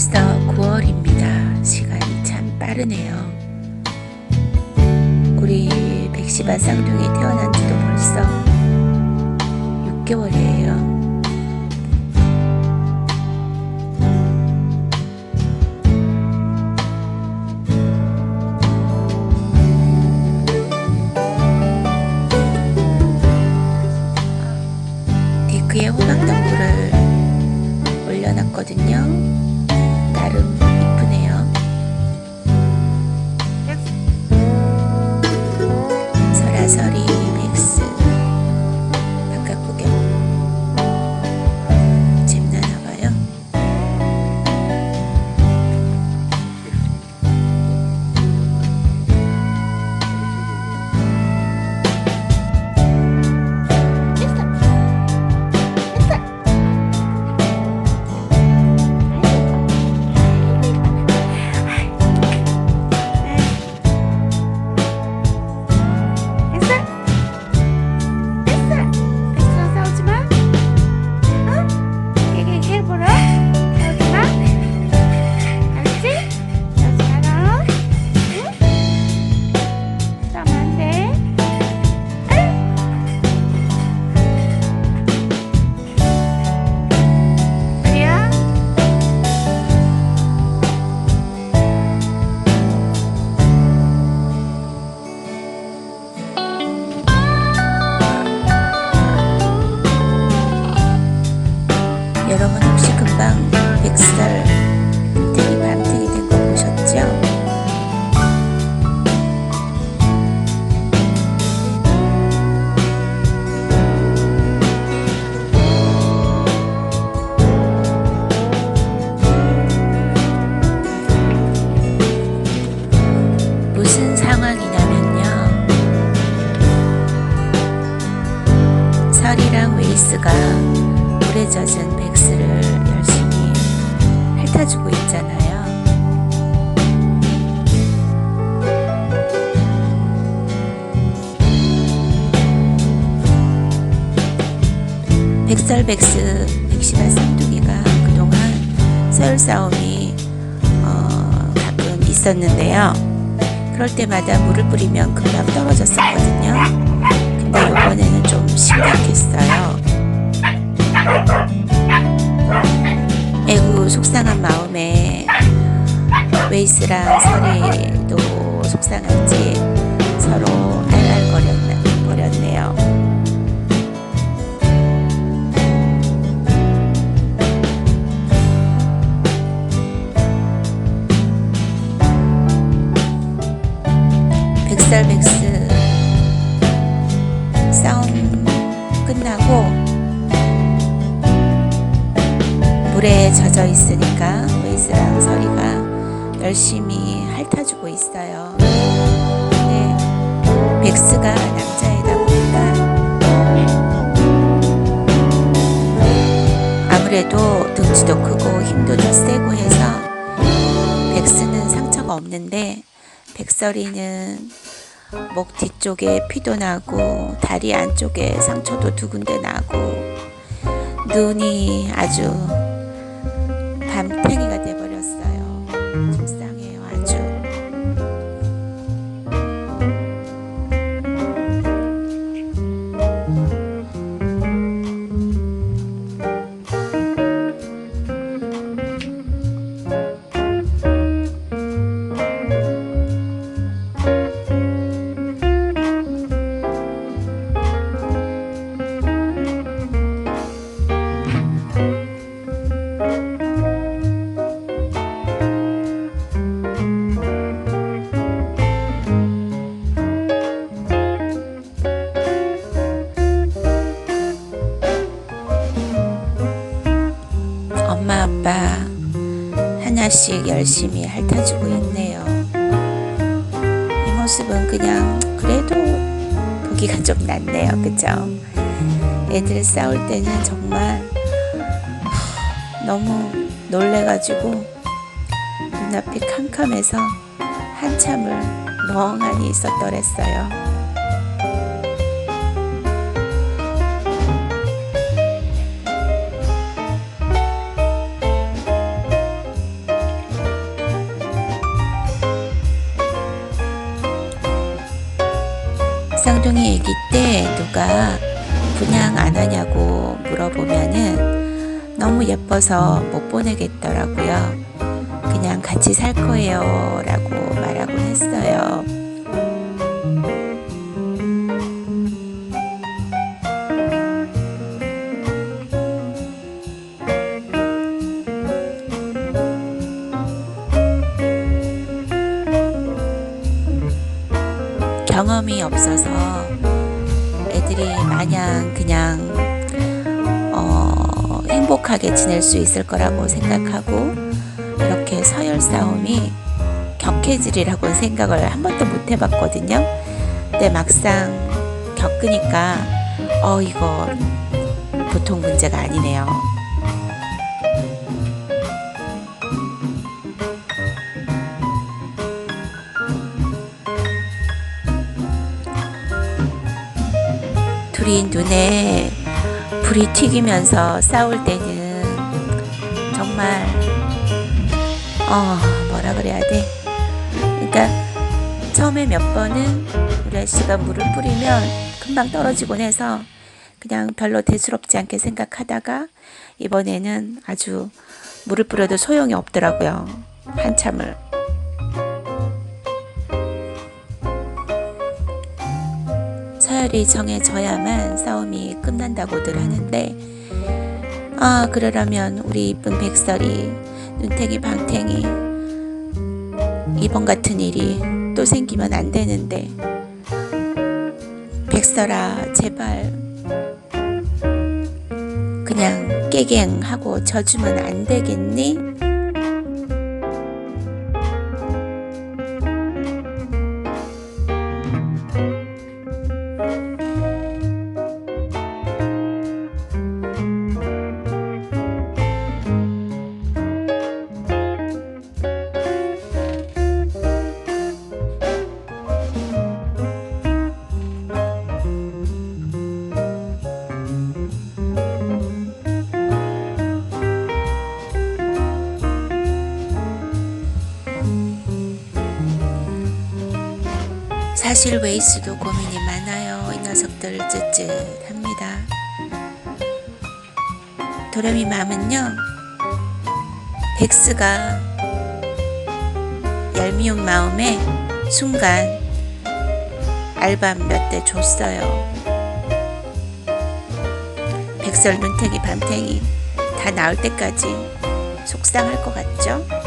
벌써 9월입니다. 시간이 참 빠르네요. 우리 백시바 쌍둥이 태어난 지도 벌써 6개월이에요. 디크에 호박당구를 올려놨거든요. 나름 이쁘네요. 설아설이 백설백스 백시바 쌍둥이가 그동안 서열 싸움이 어, 가끔 있었는데요. 그럴 때마다 물을 뿌리면 금방 떨어졌었거든요. 근데 이번에는 좀 심각했어요. 애구 속상한 마음에 웨이스랑 설이도 속상한지 백설백스 싸움 끝나고 물에 젖어 있으니까 웨이스랑 서리가 열심히 핥아주고 있어요. 근데 백스가 남자이다 보니까 아무래도 등치도 크고 힘도 좀 세고 해서 백스는 상처가 없는데 백설이는 목 뒤쪽에 피도 나고 다리 안쪽에 상처도 두 군데 나고. 눈이 아주 밤탱이 아빠 하나씩 열심히 핥아주고 있네요. 이 모습은 그냥 그래도 보기가 좀 낫네요. 그죠? 애들 싸울 때는 정말 너무 놀래가지고 눈앞이 캄캄해서 한참을 멍하니 있었더랬어요. 하냐고 물어보면은 너무 예뻐서 못 보내겠더라고요. 그냥 같이 살 거예요. 라고 말하곤 했어요. 경험이 없어서 애들이 마냥 그냥 어, 행복하게 지낼 수 있을 거라고 생각하고 이렇게 서열 싸움이 격해지리라고 생각을 한 번도 못 해봤거든요. 근데 막상 겪으니까 어 이거 보통 문제가 아니네요. 눈에 불이 튀기면서 싸울 때는 정말 어 뭐라 그래야 돼? 그러니까 처음에 몇 번은 우리 아씨가 물을 뿌리면 금방 떨어지곤 해서 그냥 별로 대수롭지 않게 생각하다가 이번에는 아주 물을 뿌려도 소용이 없더라고요. 한참을 서열이 정해져야만 싸움이 끝난다고들 하는데 아 그러려면 우리 이쁜 백설이 눈탱이 방탱이 이번 같은 일이 또 생기면 안 되는데 백설아 제발 그냥 깨갱하고 져주면 안 되겠니? 사실 웨이스도 고민이 많아요. 이 녀석들 쯧쯧합니다. 도레미 맘은요. 백스가 얄미운 마음에 순간 알바 몇대 줬어요. 백설 눈탱이 밤탱이 다 나올 때까지 속상할 것 같죠?